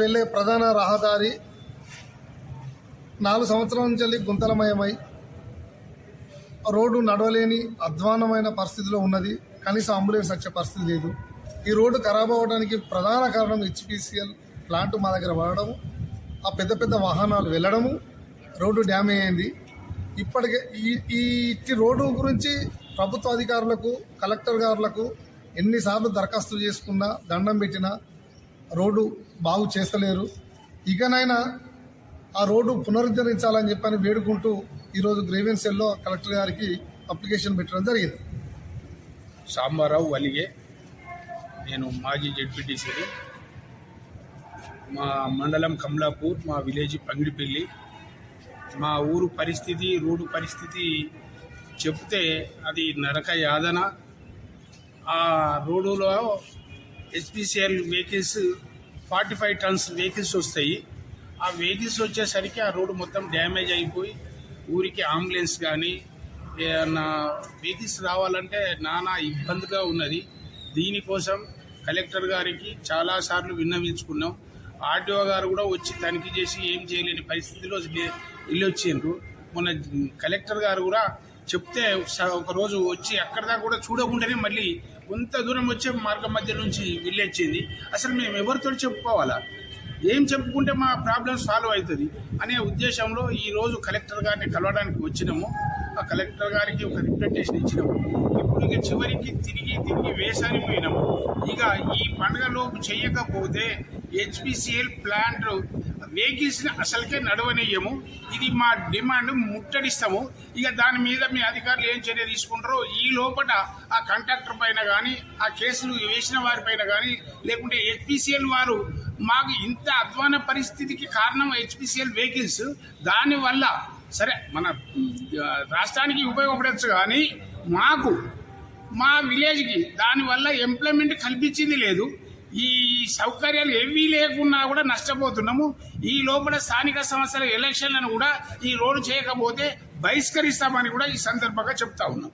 వెళ్ళే ప్రధాన రహదారి నాలుగు సంవత్సరాల నుంచి వెళ్ళి గుంతలమయమై రోడ్డు నడవలేని అధ్వానమైన పరిస్థితిలో ఉన్నది. కనీసం అంబులెన్స్ వచ్చే పరిస్థితి లేదు. ఈ రోడ్డు ఖరాబ్ అవ్వడానికి ప్రధాన కారణం హెచ్పిసిఎల్ ప్లాంట్ మా దగ్గర పడడము ఆ పెద్ద పెద్ద వాహనాలు వెళ్ళడము రోడ్డు డ్యామేజ్ అయింది ఇప్పటికే ఈ ఈ ఇట్టి రోడ్డు గురించి ప్రభుత్వ అధికారులకు కలెక్టర్ గారులకు ఎన్నిసార్లు దరఖాస్తు చేసుకున్నా దండం పెట్టినా రోడ్డు బాగు చేస్తలేరు. ఇకనైనా ఆ రోడ్డు పునరుద్ధరించాలని చెప్పని వేడుకుంటూ ఈరోజు గ్రేవెన్స్ సెల్లో కలెక్టర్ గారికి అప్లికేషన్ పెట్టడం జరిగింది. సాంబారావు వలిగే. నేను మాజీ జడ్పీటీసీని. మా మండలం కమలాపూర్ మా విలేజ్ పంగిడిపల్లి. మా ఊరు పరిస్థితి రోడ్డు పరిస్థితి చెప్తే అది నరక యాదన. ఆ రోడ్డులో HPCL vehicles forty five tons vehicles వస్తాయి. ఆ వెహికల్స్ వచ్చేసరికి ఆ రోడ్డు మొత్తం డ్యామేజ్ అయిపోయి ఊరికి అంబులెన్స్ కానీ ఏమన్నా వెహికల్స్ రావాలంటే నానా ఇబ్బందిగా ఉన్నది. దీనికోసం కలెక్టర్ గారికి చాలాసార్లు విన్నవించుకున్నాం. ఆర్టీఓ గారు కూడా వచ్చి తనిఖీ చేసి ఏం చేయలేని పరిస్థితిలో వెళ్ళొచ్చిండ్రు మొన్న కలెక్టర్ గారు కూడా చెప్తే స- ఒక రోజు వచ్చి అక్కడ కూడా చూడకుండానే మళ్ళీ కొంత దూరం వచ్చే మార్గం మధ్య నుంచి వెళ్ళొచ్చింది అసలు మేము ఎవరితో చెప్పుకోవాలా? ఏం చెప్పుకుంటే మా ప్రాబ్లం సాల్వ్ అవుతుంది అనే ఉద్దేశంలో ఈరోజు కలెక్టర్ గారిని కలవడానికి వచ్చినాము. ఆ కలెక్టర్ గారికి ఒక రిప్రజెంటేషన్ ఇచ్చినాము. ఇప్పుడు ఇక చివరికి తిరిగి తిరిగి వేసాని పోయినాము. ఇక ఈ పండుగలోపు చేయకపోతే హెచ్పిసిఎల్ ప్లాంట్ వెహికల్స్ అసలుకే నడవనీయము. ఇది మా డిమాండ్ ముట్టడిస్తాము. ఇక దాని మీద మీ అధికారులు ఏం చర్య తీసుకుంటారో ఈ లోపల ఆ కాంట్రాక్టర్ పైన కానీ ఆ కేసులు వేసిన వారిపైన కానీ లేకుంటే హెచ్పిసిఎల్ వారు మాకు ఇంత అధ్వాన పరిస్థితికి కారణం హెచ్పిసిఎల్ వెహికల్స్. దానివల్ల సరే మన రాష్ట్రానికి ఉపయోగపడచ్చు కానీ మాకు మా విలేజ్కి దానివల్ల ఎంప్లాయ్మెంట్ కల్పించింది లేదు. ఈ సౌకర్యాలు ఏమీ లేకున్నా కూడా నష్టపోతున్నాము. ఈ లోపల స్థానిక సంస్థల ఎలక్షన్లను కూడా ఈ రోడ్డు చేయకపోతే బహిష్కరిస్తామని కూడా ఈ సందర్భంగా చెప్తా ఉన్నాం.